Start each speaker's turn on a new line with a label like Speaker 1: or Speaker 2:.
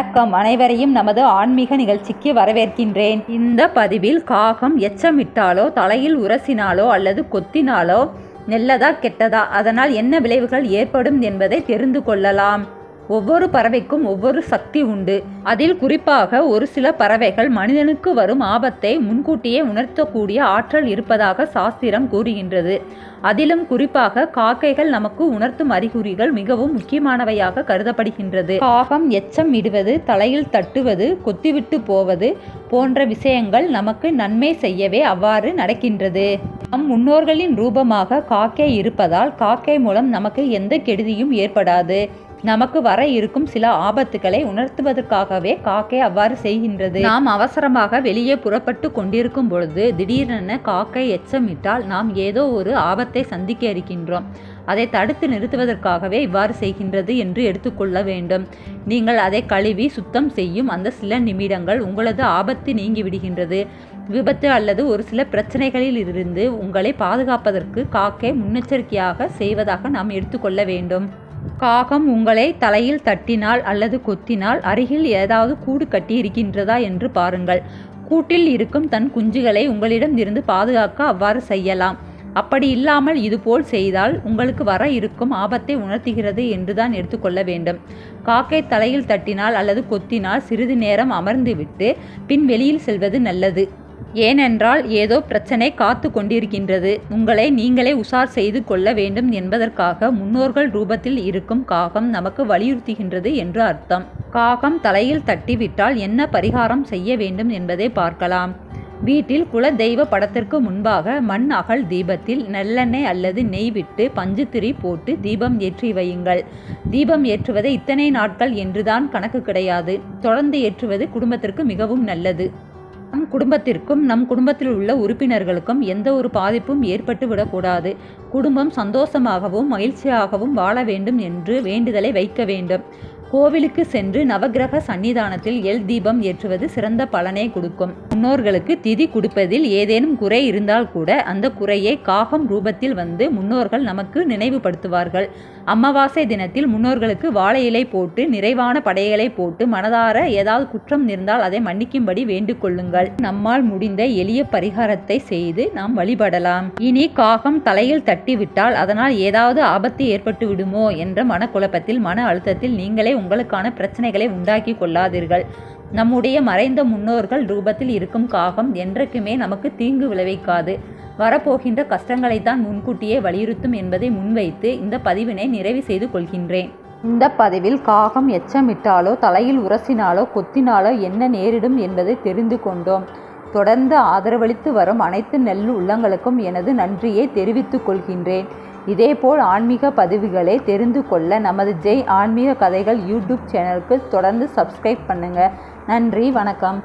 Speaker 1: வணக்கம். அனைவரையும் நமது ஆன்மீக நிகழ்ச்சிக்கு வரவேற்கின்றேன். இந்த பதிவில் காகம் எச்சமிட்டாலோ தலையில் உரசினாலோ அல்லது கொத்தினாலோ நல்லதா கெட்டதா அதனால் என்ன விளைவுகள் ஏற்படும் என்பதை தெரிந்து கொள்ளலாம். ஒவ்வொரு பறவைக்கும் ஒவ்வொரு சக்தி உண்டு. அதில் குறிப்பாக ஒரு சில பறவைகள் மனிதனுக்கு வரும் ஆபத்தை முன்கூட்டியே உணர்த்தக்கூடிய ஆற்றல் இருப்பதாக சாஸ்திரம் கூறுகின்றது. அதிலும் குறிப்பாக காக்கைகள் நமக்கு உணர்த்தும் அறிகுறிகள் மிகவும் முக்கியமானவையாக கருதப்படுகின்றது. காகம் எச்சம் இடுவது தலையில் தட்டுவது கொத்திவிட்டு போவது போன்ற விஷயங்கள் நமக்கு நன்மை செய்யவே அவ்வாறு நடக்கின்றது. நம் முன்னோர்களின் ரூபமாக காக்கை இருப்பதால் காக்கை மூலம் நமக்கு எந்த கெடுதியும் ஏற்படாது. நமக்கு வர இருக்கும் சில ஆபத்துக்களை உணர்த்துவதற்காகவே காக்கை அவ்வாறு செய்கின்றது. நாம் அவசரமாக வெளியே புறப்பட்டு கொண்டிருக்கும் பொழுது திடீரென காக்கை எச்சமிட்டால் நாம் ஏதோ ஒரு ஆபத்தை சந்திக்க இருக்கின்றோம். அதை தடுத்து நிறுத்துவதற்காகவே இவ்வாறு செய்கின்றது என்று எடுத்துக்கொள்ள வேண்டும். நீங்கள் அதை கழுவி சுத்தம் செய்யும் அந்த சில நிமிடங்கள் உங்களது ஆபத்து நீங்கிவிடுகின்றது விபத்து அல்லது ஒரு சில பிரச்சனைகளில் இருந்து உங்களை பாதுகாப்பதற்கு காக்கை முன்னெச்சரிக்கையாக செய்வதாக நாம் எடுத்துக்கொள்ள வேண்டும். காகம் உங்களை தலையில் தட்டினால் அல்லது கொத்தினால் அருகில் ஏதாவது கூடு கட்டி இருக்கின்றதா என்று பாருங்கள். கூட்டில் இருக்கும் தன் குஞ்சுகளை உங்களிடம் இருந்து பாதுகாக்க அவ்வாறு செய்யலாம். அப்படி இல்லாமல் இதுபோல் செய்தால் உங்களுக்கு வர இருக்கும் ஆபத்தை உணர்த்துகிறது என்றுதான் எடுத்துக்கொள்ள வேண்டும். காக்கை தலையில் தட்டினால் அல்லது கொத்தினால் சிறிது நேரம் அமர்ந்துவிட்டு பின் வெளியில் செல்வது நல்லது. ஏனென்றால் ஏதோ பிரச்சனை காத்து கொண்டிருக்கின்றது. உங்களை நீங்களே உஷார் செய்து கொள்ள வேண்டும் என்பதற்காக முன்னோர்கள் ரூபத்தில் இருக்கும் காகம் நமக்கு வலியுறுத்துகின்றது என்று அர்த்தம். காகம் தலையில் தட்டிவிட்டால் என்ன பரிகாரம் செய்ய வேண்டும் என்பதை பார்க்கலாம். வீட்டில் குலதெய்வ படத்திற்கு முன்பாக மண் அகல் தீபத்தில் நல்லெண்ணெய் அல்லது நெய் விட்டு பஞ்சுத்திரி போட்டு தீபம் ஏற்றி வையுங்கள். தீபம் ஏற்றுவதை இத்தனை நாட்கள் என்றுதான் கணக்கு கிடையாது. தொடர்ந்து ஏற்றுவது குடும்பத்திற்கு மிகவும் நல்லது. நம் குடும்பத்திற்கும் நம் குடும்பத்தில் உள்ள உறுப்பினர்களுக்கும் எந்த ஒரு பாதிப்பும் ஏற்பட்டு விடக்கூடாது. குடும்பம் சந்தோஷமாகவும் மகிழ்ச்சியாகவும் வாழ வேண்டும் என்று வேண்டுதலை வைக்க வேண்டும். கோவிலுக்கு சென்று நவகிரக சன்னிதானத்தில் எல் தீபம் ஏற்றுவது சிறந்த பலனை கொடுக்கும். முன்னோர்களுக்கு திதி கொடுப்பதில் ஏதேனும் குறை இருந்தால் கூட அந்த குறையை காகம் ரூபத்தில் வந்து முன்னோர்கள் நமக்கு நினைவுபடுத்துவார்கள். அமாவாசை தினத்தில் முன்னோர்களுக்கு வாழை இலை போட்டு நிறைவான படையலை போட்டு மனதார ஏதாவது குற்றம் இருந்தால் அதை மன்னிக்கும்படி வேண்டுகொள்ளுங்கள் நம்மால் முடிந்த எளிய பரிகாரத்தை செய்து நாம் வழிபடலாம். இனி காகம் தலையில் தட்டிவிட்டால் அதனால் ஏதாவது ஆபத்து ஏற்பட்டு விடுமோ என்ற மனக்குழப்பத்தில் மன அழுத்தத்தில் நீங்களே உங்களுக்கான பிரச்சனைகளை உண்டாக்கி கொள்ளாதீர்கள். நம்முடைய மறைந்த முன்னோர்கள் ரூபத்தில் இருக்கும் காகம் என்றைக்குமே நமக்கு தீங்கு விளைவிக்காது. வரப்போகின்ற கஷ்டங்களை தான் முன்கூட்டியே வலியுறுத்தும் என்பதை முன்வைத்து இந்த பதிவினை நிறைவு செய்து கொள்கின்றேன். இந்த பதிவில் காகம் எச்சமிட்டாலோ தலையில் உரசினாலோ கொத்தினாலோ என்ன நேரிடும் என்பதை தெரிந்து கொண்டோம். தொடர்ந்து ஆதரவளித்து வரும் அனைத்து நெல் உள்ளங்களுக்கும் எனது நன்றியை தெரிவித்துக் கொள்கின்றேன். இதேபோல் ஆன்மீக பதிவுகளை தெரிந்து கொள்ள நமது ஜெய் ஆன்மீக கதைகள் யூடியூப் சேனலுக்கு தொடர்ந்து சப்ஸ்கிரைப் பண்ணுங்கள் நன்றி வணக்கம்.